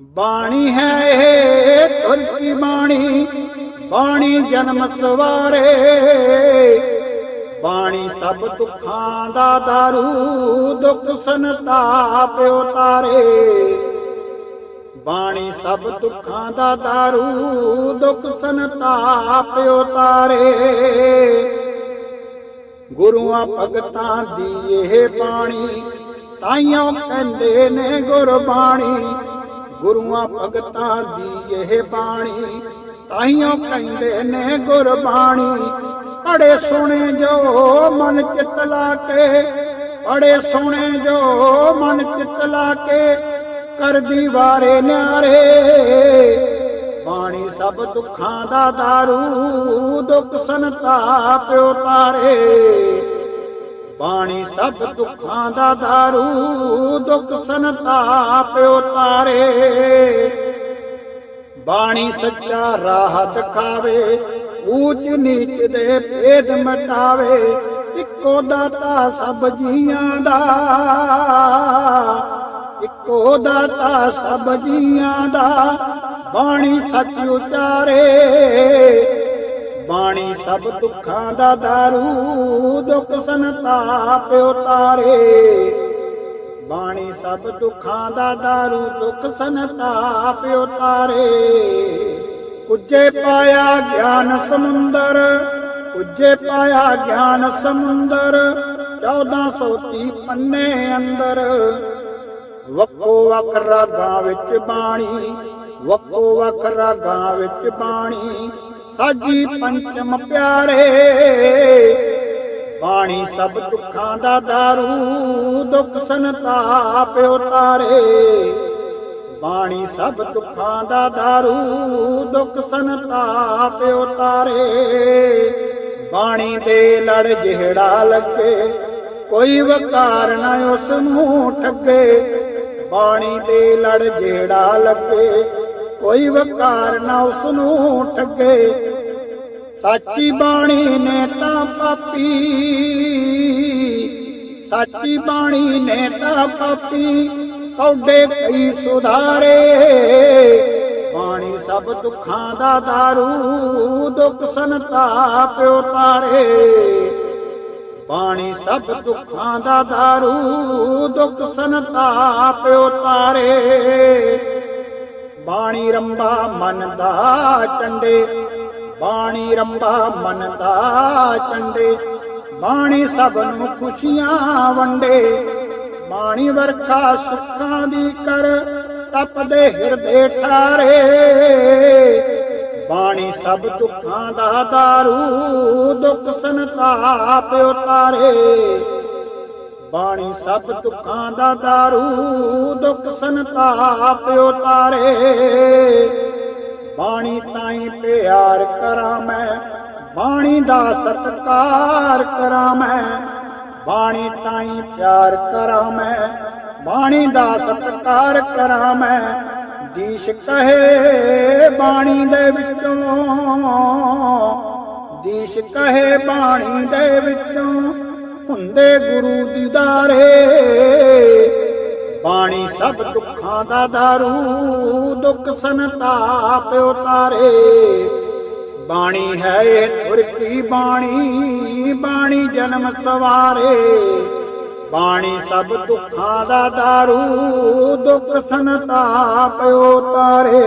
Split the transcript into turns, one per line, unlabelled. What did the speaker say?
ਬਾਣੀ ਹੈ ਇਹ ਤੁਰ ਕੀ ਬਾਣੀ। ਬਾਣੀ ਜਨਮ ਸਵਾਰੇ। ਬਾਣੀ ਸਭ ਦੁੱਖਾਂ ਦਾ ਦਾਰੂ, ਦੁੱਖ ਸੰਤਾਪ ਉਤਾਰੇ ਬਾਣੀ ਸਭ ਦੁੱਖਾਂ ਦਾ ਦਾਰੂ, ਦੁੱਖ ਸੰਤਾਪ ਉਤਾਰੇ ਗੁਰੂਆਂ ਭਗਤਾਂ ਦੀ ਇਹ ਬਾਣੀ ਤਾਈਆਂ ਕਹਿੰਦੇ ਨੇ ਗੁਰਬਾਣੀ। ਗੁਰੂਆਂ ਭਗਤਾਂ ਦੀ ਇਹ ਬਾਣੀ, ਤਾਈਓ ਕਹਿੰਦੇ ਨੇ ਗੁਰਬਾਣੀ। ਪੜੇ ਸੁਣੇ ਜੋ ਮਨ ਚਿਤ ਲਾ ਕੇ ਪੜੇ ਸੁਣੇ ਜੋ ਮਨ ਚਿਤ ਲਾ ਕੇ ਕਰਦੀ ਵਾਰੇ ਨਿਆਰੇ। ਬਾਣੀ ਸਭ ਦੁੱਖਾਂ ਦਾ ਦਾਰੂ, ਦੁੱਖ ਸੰਤਾਪ ਉਤਾਰੇ ਬਾਣੀ ਸਭ ਦੁੱਖਾਂ ਦਾ ਦਾਰੂ, ਦੁੱਖ ਸੰਤਾਪ ਉਤਾਰੇ ਬਾਣੀ ਸੱਚਾ ਰਾਹ ਦਿਖਾਵੇ, ਊਚ ਨੀਚ ਦੇ ਭੇਦ ਮਟਾਵੇ, ਇੱਕੋ ਦਾਤਾ ਸਭ ਜੀਆਂ ਦਾ। ਇੱਕੋ ਦਾਤਾ ਸਭ ਜੀਆਂ ਦਾ, ਬਾਣੀ ਸੱਚ ਉਚਾਰੇ। ਬਾਣੀ ਸਭ ਦੁੱਖਾਂ ਦਾ ਦਾਰੂ, ਦੁੱਖ ਸੰਤਾਪ ਉਤਾਰੇ ਬਾਣੀ ਸਭ ਦੁੱਖਾਂ ਦਾ ਦਾਰੂ, ਦੁੱਖ ਸੰਤਾਪ ਉਤਾਰੇ ਕੁਜੇ ਪਾਇਆ ਗਿਆਨ ਸਮੁੰਦਰ ਕੁਜੇ ਪਾਇਆ ਗਿਆਨ ਸਮੁੰਦਰ 1430 ਪੰਨੇ ਅੰਦਰ। ਵੱਖੋ ਵੱਖ ਰਾਗਾਂ ਵਿੱਚ ਬਾਣੀ, ਵੱਖੋ ਵੱਖ ਰਾਗਾਂ ਵਿੱਚ ਬਾਣੀ। ਸਾਜੀ ਪੰਚਮ ਪਿਆਰੇ। ਬਾਣੀ ਸਭ ਦੁੱਖਾਂ ਦਾ ਦਾਰੂ, ਦੁੱਖ ਸੰਤਾਪ ਉਤਾਰੇ ਬਾਣੀ ਸਭ ਦੁੱਖਾਂ ਦਾ ਦਾਰੂ, ਦੁੱਖ ਸੰਤਾਪ ਉਤਾਰੇ ਬਾਣੀ ਦੇ ਲੜ ਜਿਹੜਾ ਲੱਗੇ, ਕੋਈ ਵਕਾਰ ਨਾ ਉਸ ਨੂੰ ਠੱਗੇ। ਬਾਣੀ ਦੇ ਲੜ ਜਿਹੜਾ ਲੱਗੇ ਕੋਈ ਵਕਾਰ ਨਾ ਉਸ ਨੂੰ ਠੱਗੇ। ਸਾਚੀ ਬਾਣੀ ਨੇ ਤਾਂ ਪਾਪੀ। ਸਾਚੀ ਬਾਣੀ ਨੇ ਤਾਂ ਪਾਪੀ। ਕੌਡੇ ਕਈ ਸੁਧਾਰੇ। ਬਾਣੀ ਸਭ ਦੁੱਖਾਂ ਦਾ ਦਾਰੂ, ਦੁੱਖ ਸੰਤਾਪ ਉਤਾਰੇ ਬਾਣੀ ਸਭ ਦੁੱਖਾਂ ਦਾ ਦਾਰੂ, ਦੁੱਖ ਸੰਤਾਪ ਉਤਾਰੇ ਬਾਣੀ ਰੰਬਾ ਮਨ ਦਾ ਚੰਡੇ। ਬਾਣੀ ਰੰਬਾ ਮਨ ਦਾ ਚੰਡੇ। ਬਾਣੀ ਸਭ ਨੂੰ ਖੁਸ਼ੀਆਂ ਵੰਡੇ। ਬਾਣੀ ਵਰਖਾ ਸੁੱਖਾਂ ਦੀ ਕਰ ਤਪਦੇ ਹਿਰਦੇ ਠਾਰੇ। ਬਾਣੀ ਸਭ ਦੁੱਖਾਂ ਦਾ ਦਾਰੂ, ਦੁੱਖ ਸੰਤਾਪ ਉਤਾਰੇ। ਬਾਣੀ ਸਭ ਦੁੱਖਾਂ ਦਾ ਦਾਰੂ, ਦੁੱਖ ਸੰਤਾਪ ਉਤਾਰੇ ਬਾਣੀ ਤਾਈ ਪਿਆਰ ਕਰਾਂ ਮੈਂ, ਬਾਣੀ ਦਾ ਸਤਕਾਰ ਕਰਾਂ ਮੈਂ। ਬਾਣੀ ਤਾਈ ਪਿਆਰ ਕਰਾਂ ਮੈਂ, ਬਾਣੀ ਦਾ ਸਤਕਾਰ ਕਰਾਂ ਮੈਂ। ਦੀਸ਼ ਕਹੇ ਬਾਣੀ ਦੇ ਵਿੱਚੋਂ, ਦੀਸ਼ ਕਹੇ ਬਾਣੀ ਦੇ ਵਿੱਚੋਂ। ਹੁੰਦੇ ਗੁਰੂ ਦੀਦਾਰੇ। ਬਾਣੀ ਸਭ ਦੁੱਖਾਂ ਦਾ ਦਾਰੂ, ਦੁੱਖ ਸੰਤਾਪ ਉਤਾਰੇ ਬਾਣੀ ਹੈ ਇਹ ਤੁਰ ਕੀ ਬਾਣੀ ਬਾਣੀ ਜਨਮ ਸਵਾਰੇ। ਬਾਣੀ ਸਭ ਦੁੱਖਾਂ ਦਾ ਦਾਰੂ, ਦੁੱਖ ਸੰਤਾਪ ਉਤਾਰੇ